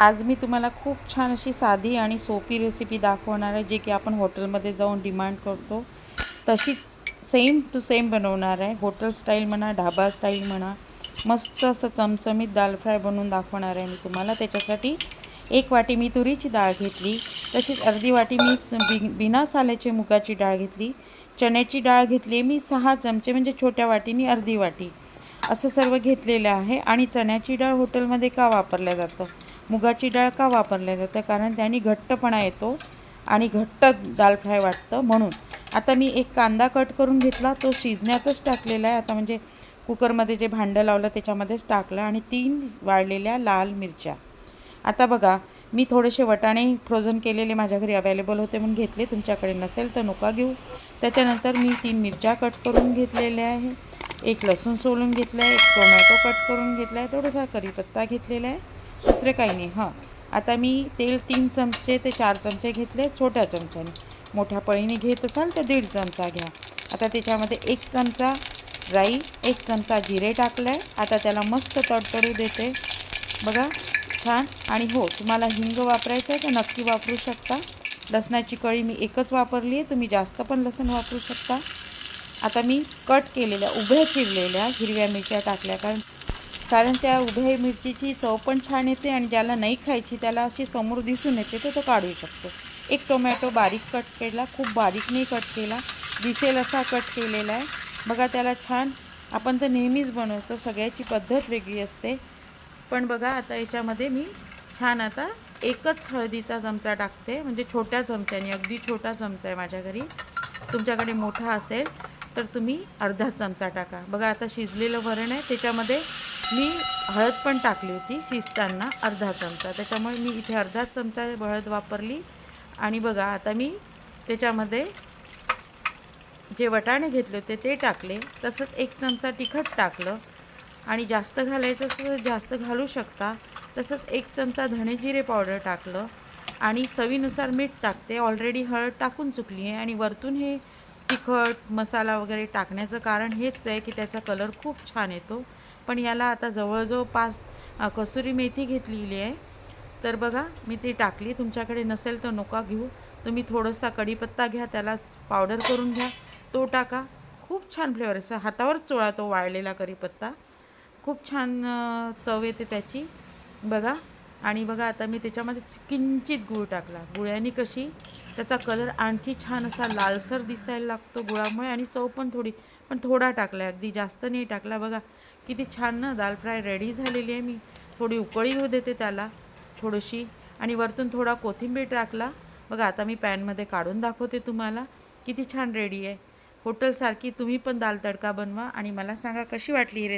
आज मी तुम्हाला खूप छान अशी साधी आणि सोपी रेसिपी दाखवणार आहे जे की आपण हॉटेलमध्ये जाऊन डिमांड करतो. तशीच सेम टू सेम बनवणार आहे. हॉटेल स्टाईल म्हणा ढाबा स्टाईल म्हणा मस्त असं चमचमीत दाल फ्राय बनवून दाखवणार आहे मी तुम्हाला. त्याच्यासाठी एक वाटी मी तुरीची डाळ घेतली तशीच अर्धी वाटी मी स- बि बिना साल्याची मुगाची डाळ घेतली चण्याची डाळ घेतली मी सहा चमचे म्हणजे छोट्या वाटीनी अर्धी वाटी. असं सर्व घेतलेलं आहे आणि चण्याची डाळ हॉटेलमध्ये का वापरल्या जातं? मुगाची डाळ का वापरल्या जातं? कारण त्याने घट्टपणा येतो आणि घट्ट दाल फ्राय वाटतं म्हणून. आता मी एक कांदा कट करून घेतला तो शिजण्यातच टाकलेला आहे. आता म्हणजे कुकरमध्ये जे भांडं लावलं त्याच्यामध्येच टाकलं आणि तीन वाळलेल्या लाल मिरच्या. आता बघा मी थोडेसे वटाणे फ्रोझन केलेले माझ्या घरी अवेलेबल होते म्हणून घेतले. तुमच्याकडे नसेल तर नका घेऊ. त्याच्यानंतर मी तीन मिरच्या कट करून घेतलेल्या आहे. एक लसूण सोलून घेतलं आहे एक टोमॅटो कट करून घेतला आहे थोडासा कढीपत्ता घेतलेला आहे. दुसरं काही नाही हां. आता मी तेल तीन चमचे ते चार चमचे घेतले छोट्या चमच्याने. मोठ्या पळीने घेत असाल तर दीड चमचा घ्या. आता त्याच्यामध्ये एक चमचा राई एक चमचा जिरे टाकलं आहे आता त्याला मस्त तडतडू देते. बघा छान. आणि हो तुम्हाला हिंग वापरायचं आहे तर नक्की वापरू शकता. लसणाची कळी मी एकच वापरली आहे तुम्ही जास्त पण लसण वापरू शकता. आता मी कट केलेल्या उभ्या चिरलेल्या हिरव्या मिरच्या टाकल्या. कारण कारण त्या उभ्या मिरचीची चव पण छान येते आणि ज्याला नाही खायची त्याला अशी समोर दिसून येते तर तो काढू शकतो. एक टोमॅटो बारीक कट केला खूप बारीकने कट केला दिसेल असा कट केलेला आहे. बघा त्याला छान आपण तर नेहमीच बनवतो सगळ्याची पद्धत वेगळी असते. पण बघा आता याच्यामध्ये मी छान आता एकच हळदीचा चमचा टाकते म्हणजे छोट्या चमच्याने अगदी छोटा चमचा आहे माझ्या घरी. तुमच्याकडे मोठा असेल तर तुम्ही अर्धा चमचा टाका. बघा आता शिजलेलं वरण आहे त्याच्यामध्ये मी हळद पण टाकली होती शिजताना अर्धा चमचा. त्याच्यामुळे मी इथे अर्धा चमचा हळद वापरली. आणि बघा आता मी त्याच्यामध्ये जे वटाणे घेतले होते ते टाकले. तसंच एक चमचा तिखट टाकलं. आणि जास्त घालायचं जास्त घालू शकता. तसंच एक चमचा धणे जिरे पावडर टाकलं. आणि चवीनुसार मीठ टाकते. ऑलरेडी हळद टाकून चुकली आहे. आणि वरतून हे तिखट मसाला वगैरे टाकण्याचं कारण हेच आहे की त्याचा कलर खूप छान येतो. पण याला आता जवळजवळ पाच कसुरी मेथी घेतलेली आहे. तर बघा मी ती टाकली. तुमच्याकडे नसेल तर नका घेऊ. तुम्ही थोडासा कढीपत्ता घ्या त्याला पावडर करून घ्या. तो टाका. खूप छान फ्लेवर असं हातावरच चोळा तो वाळलेला कढीपत्ता. खूप छान चव येते त्याची. बघा. आणि बघा आता मी त्याच्यामध्ये किंचित गूळ टाकला. गुळ्यानी कशी? त्याचा कलर आणखी छान असा लालसर दिसायला लागतो गुळामुळे आणि चव पण थोडी पण थोडा टाकला अगदी जास्त नाही टाकला. बघा किती छान ना दाल फ्राय रेडी झालेली आहे मी. थोडी उकळी होऊ देते त्याला थोडीशी. आणि वरतून थोडा कोथिंबीर टाकला. बघा आता मी पॅनमध्ये काढून दाखवते तुम्हाला. किती छान रेडी आहे. हॉटेलसारखी तुम्ही पण दाल तडका बनवा आणि मला सांगा कशी वाटली रे